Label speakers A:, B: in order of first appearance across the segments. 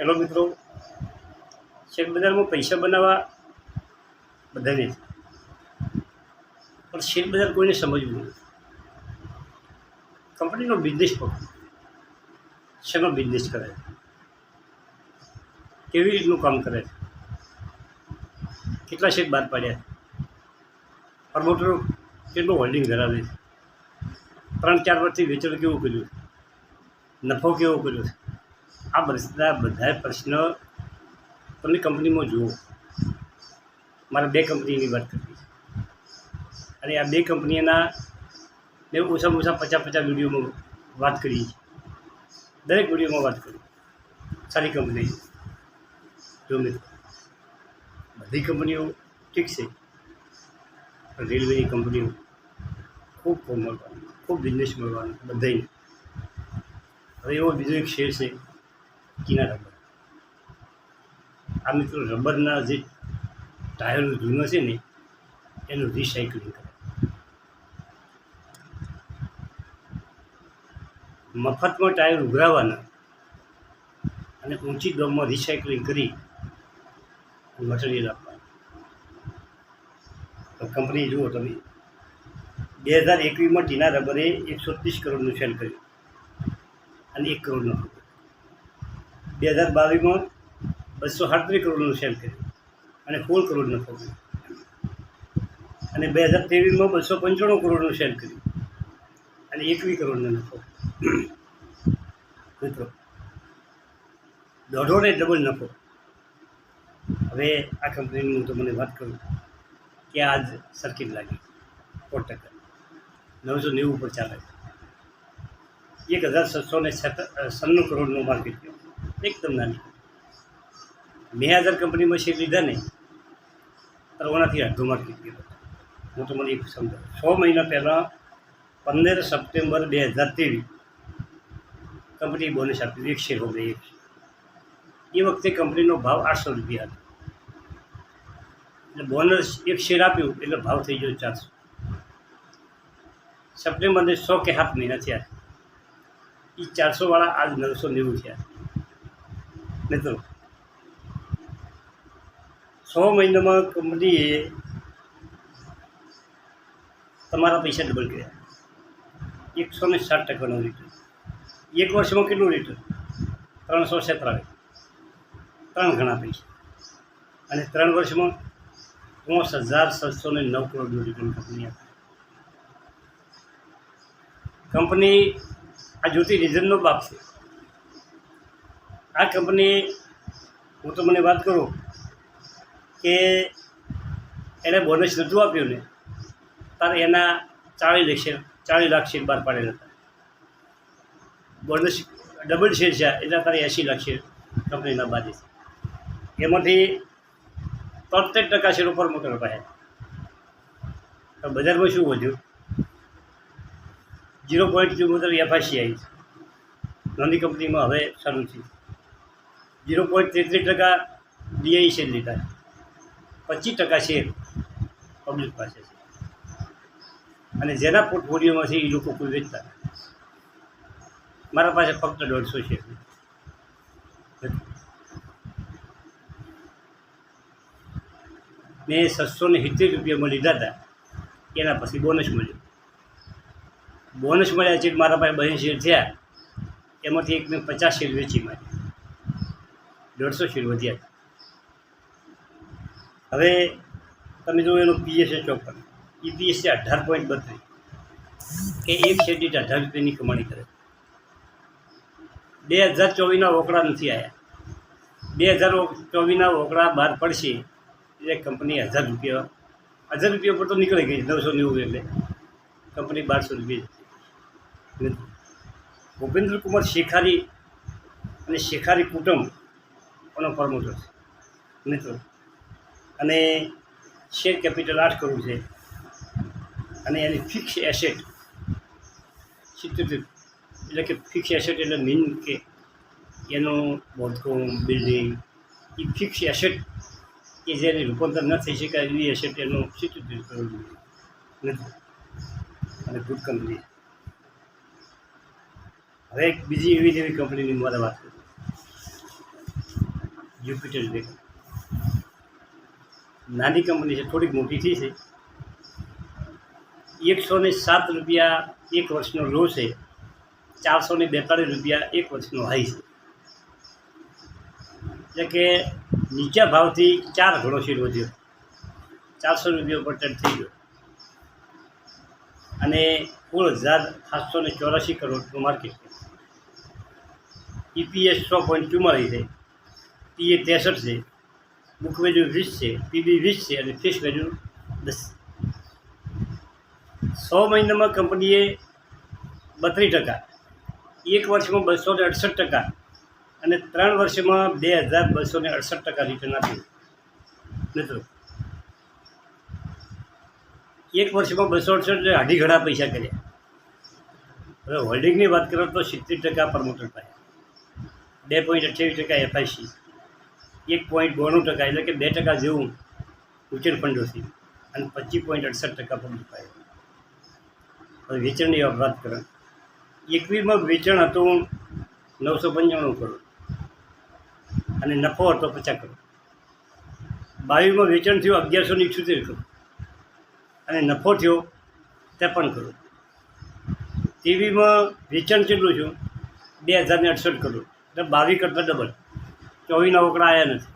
A: Hello મિત્રો. શેરબજારમાં પૈસા બનાવવા બધાને છે. પણ શેરબજાર કોઈને સમજવું નહીં. કંપનીનો બિઝનેસ પકડો શેનો બિઝનેસ કરે છે? કેવી રીતનું કામ કરે છે? કેટલા શેર બહાર પાડ્યા પ્રમોટરો કેટલું હોલ્ડિંગ ધરાવે છે? ત્રણ ચાર વર્ષથી વેચાણ કેવું કર્યું? નફો કેવો કર્યો છે? આ બધા બધા પ્રશ્ન તમે કંપનીમાં જુઓ. મારે બે કંપનીની વાત કરવી અને આ બે કંપનીના મેં ઓછામાં ઓછા પચાસ પચાસ વિડીયોમાં વાત કરી દરેક વિડીયોમાં વાત કરી. સારી કંપની જો મિત્રો, બધી કંપનીઓ ઠીક છે. રેલવેની કંપનીઓ ખૂબ ફોર્મ મળવાનું ખૂબ બિઝનેસ મળવાનું બધાને હવે એવો બીજો એક શેર છે. કિના રબર આ મિત્રો રબરના જે ટાયર જૂનો છે ને, એનું રિસાયકલિંગ કરે. મફતમાં ટાયર ઉઘરાવાના અને ઊંચી દરમાં રિસાયકલિંગ કરી મટીરિયલ આપવાનું. તો કંપની જુઓ તમે. બે હજાર એકવીસમાં ટીના રબરે એકસો ત્રીસ કરોડનું સેલ કર્યું અને એક કરોડનો બે હજાર બાવીસમાં બસો સાડત્રીસ કરોડનું સેલ કર્યું. અને સોળ કરોડ નફો કર્યો. અને બે હજાર ત્રેવીસમાં બસો પંચાણું કરોડનું સેલ કર્યું. અને એકવીસ કરોડનો નફો મિત્રો, દોઢોને ડબલ નફો. હવે આ કંપનીની હું તમને વાત કરું કે આજ સર્કિટ લાગી. સો ટકા. નવસો નેવું પર ચાલે. એક હજાર છસો ને સન્નું કરોડનું માર્કેટ એકદમ નાની મેં હજાર કંપનીમાં શેર લીધા ને તો ઓનાથી અડધું માર્કેટ ગયું. હું તમને એક સમજાવું. છ મહિના પહેલાં પંદર સપ્ટેમ્બર બે હજાર ત્રેવીસ કંપની બોનસ આપી એક શેર હોય એક. એ વખતે કંપનીનો ભાવ આઠસો રૂપિયા હતો. એટલે બોનસ એક શેર આપ્યું, એટલે ભાવ થઈ ગયો ચારસો. સપ્ટેમ્બરને સો કે સાત મહિના થયા. એ ચારસોવાળા આજ નવસો નેવું થયા. મિત્રો છ મહિનામાં કંપનીએ તમારા પૈસા ડબલ કર્યા. એકસો ને સાત ટકાનું રિટર્ન એક વર્ષમાં કેટલું રિટર્ન ત્રણસો છેતરાવીસ ત્રણ ગણા પૈસા. અને ત્રણ વર્ષમાં પાંચ હજાર સાતસો ને નવ કરોડનું રિટર્ન કંપની આપે કંપની આ જ્યોતિ રિઝનનો બાપ છે. આ કંપની, હું તમને વાત કરું કે એણે બોનસ નહોતું આપ્યું ને તારે એના ચાળીસ લાખ શેર, ચાળીસ લાખ શેર બહાર પાડેલા હતા. બોનસ ડબલ શેર છે, એટલે તારે એંસી લાખ શેર કંપનીના બાદ એમાંથી તોતેર ટકા શેર ઉપર મોકલ પાયા તો બજારમાં શું વધ્યું? ઝીરો પોઈન્ટ મોટર એફઆઈસી આવી નાની કંપનીમાં હવે સારું છે ઝીરો પોઈન્ટ તેત્રીસ ટકા ડીઆઈ શેર લીધા. પચીસ ટકા શેર પબ્લિક પાસે છે. અને જેના પોર્ટફોલિયોમાં છે એ લોકો કોઈ વેચતા મારા પાસે ફક્ત દોઢસો શેર મેં છસો ને સિત્તેર રૂપિયામાં લીધા હતા. એના પછી બોનસ મળ્યો. બોનસ મળ્યા છે મારા પાસે બહેન શેર થયા. એમાંથી એક મેં પચાસ શેર વેચી મારી. દોઢસો વધી વધ્યા હવે તમે જો એનો પીએસ છે ચોપન. એ પીએસ છે અઢાર પોઈન્ટ બત્રીસ. કે એક શેર દીઠ અઢાર રૂપિયાની કમાણી કરે બે હજાર ચોવીસના વોકડા નથી આવ્યા બે હજાર ચોવીસના વોકડા બહાર પડશે, એટલે કંપની હજાર રૂપિયા હજાર રૂપિયા પર તો નીકળી ગઈ નવસો નેવું એટલે. કંપની બારસો રૂપિયા ભૂપેન્દ્રકુમાર કુમાર શેખારી અને શેખારી કુટુંબ એનો પ્રમોટર છે? મિત્રો. અને શેર કેપિટલ આઠ કરોડ છે. અને એની ફિક્સ એસેટ સિત્તોતેર એટલે કે ફિક્સ એસેટ એટલે મીન કે એનો બાંધકામ બિલ્ડિંગ એ ફિક્સ એસેટ કે જેને રૂપાંતર ન થઈ શકાય એવી એસેટ એનો સિત્તોતેર કરોડ નથી અને ગુડ કંપની હવે એક બીજી એવી જેવી કંપનીની મારે વાત કરું. જ્યુપિટર વેગ નાની કંપની છે, થોડીક મોટી થઈ છે. એકસો ને સાત રૂપિયા એક વર્ષનો લો છે. ચારસો ને બેતાળીસ રૂપિયા એક વર્ષનો હાઈ છે. એટલે કે નીચા ભાવથી ચાર ઘણો શેર વધ્યો ચારસો રૂપિયા ઉપર ટન થઈ ગયો. અને કુલ હજાર સાતસો ને ચોરાશી કરોડનું માર્કેટ ઈપીએસ સો પોઈન્ટ ચુમ્માલીસ છે. પીએ ત્રેસઠ છે બુક વેલ્યુ વીસ છે પીબી વીસ છે અને ફિક્સ વેલ્યુ દસ. સો મહિનામાં કંપનીએ બત્રીસ ટકા, એક વર્ષમાં બસો ને અડસઠ ટકા અને ત્રણ વર્ષમાં બે હજાર બસો ને અડસઠ ટકા રિટર્ન આપ્યું. મિત્રો, એક વર્ષમાં બસો અડસઠ અઢી ઘણા પૈસા કર્યા. હવે હોલ્ડિંગની વાત કરો તો સિત્તેર ટકા પ્રમોટર પાસે બે પોઈન્ટ અઠ્યાવીસ ટકા એફઆઈસી એક પોઈન્ટ બોણું ટકા એટલે કે બે ટકા જેવું મ્યુચ્યુઅલ ફંડોથી અને પચીસ પોઈન્ટ અડસઠ ટકા પબ્લિક પાસે વેચાણની વાત કરો. એકવીસમાં વેચાણ હતું નવસો પંચાણું કરોડ. અને નફો હતો પચાસ કરોડ. બાવીસમાં વેચાણ થયું અગિયારસો ને ઇઠ્યોતેર કરોડ. અને નફો થયો ત્રેપન કરોડ. ટીવીમાં વેચાણ કેટલું થયું? બે હજારને અડસઠ કરોડ. એટલે બાવીસ કરતાં ડબલ ચોવીસના ઓકડા આવ્યા નથી.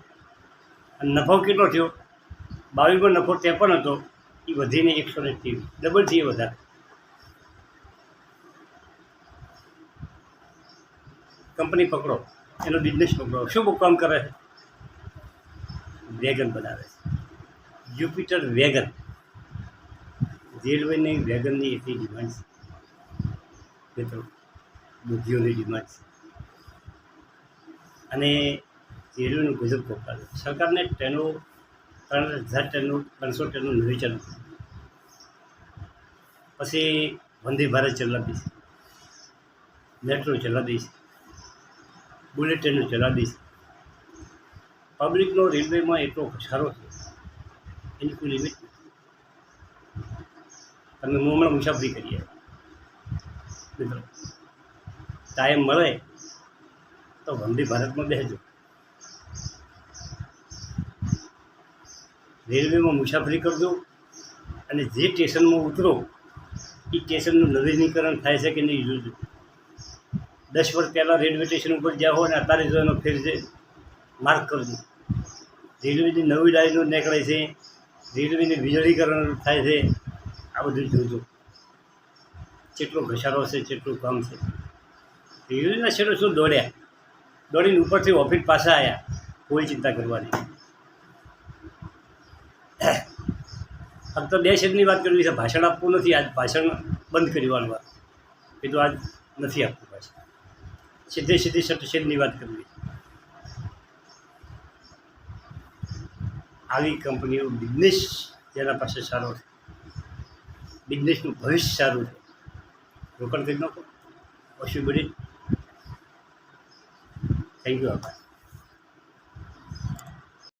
A: અને નફો કેટલો થયો? બાવીસમાં નફો ત્રેપન હતો. એ વધીને એકસો ને ત્રીસ. ડબલ થઈ વધારે. કંપની પકડો. એનો બિઝનેસ પકડો. શું કામ કરે? છે વેગન બનાવે છે. જ્યુપિટર વેગન રેલવેની વેગનની એટલી ડિમાન્ડ છે. મિત્રો બુદ્ધિઓની ડિમાન્ડ છે. અને રેલવેનું ગજબ કોપાલ સરકારને ટ્રેનો ત્રણ હજાર ટ્રેનનું ત્રણસો ટ્રેનનું નવી પછી વંદે ભારત ચલાવી છે મેટ્રો ચલાવી છે બુલેટ ટ્રેનો ચલાવી છે પબ્લિકનો રેલવેમાં એટલો ઘસારો છે. એની કોઈ લિમિટ તમે હું હમણાં મુસાફરી કરીએ મિત્રો ટાઈમ મળે તો વંદે ભારતમાં બેસજો. રેલવેમાં મુસાફરી કરજો અને જે સ્ટેશનમાં ઉતરો એ સ્ટેશનનું નવીનીકરણ થાય છે કે નહીં જોજો. દસ વર્ષ પહેલાં રેલવે સ્ટેશન ઉપર જ્યાં હોય ને અત્યારે જો એનો ફેર છે, માર્ક કરજો. રેલવેની નવી લાઈનો નીકળે છે, રેલવેની વીજળીકરણ થાય છે, આ બધું જોજો. કેટલો ઘસારો છે કેટલું કામ છે. રેલવેના શેરો શું દોડ્યા? દોડીને ઉપરથી ઓફિસ પાસે આવ્યા કોઈ ચિંતા કરવાની. ફક્ત બે શબ્દની વાત કરવી છે, ભાષણ આપવું નથી, આજ ભાષણ બંધ કરવાનું વાત. કીધું આજ નથી આપવું ભાષણ. સીધે સીધી શબ્દ વાત કરવી. આવી કંપનીઓ બિઝનેસ જેના પાસે સારો છે. બિઝનેસનું ભવિષ્ય સારું છે. રોકાણ કરી નાખો. ઓછી બધી. થેન્ક યુ આભાર.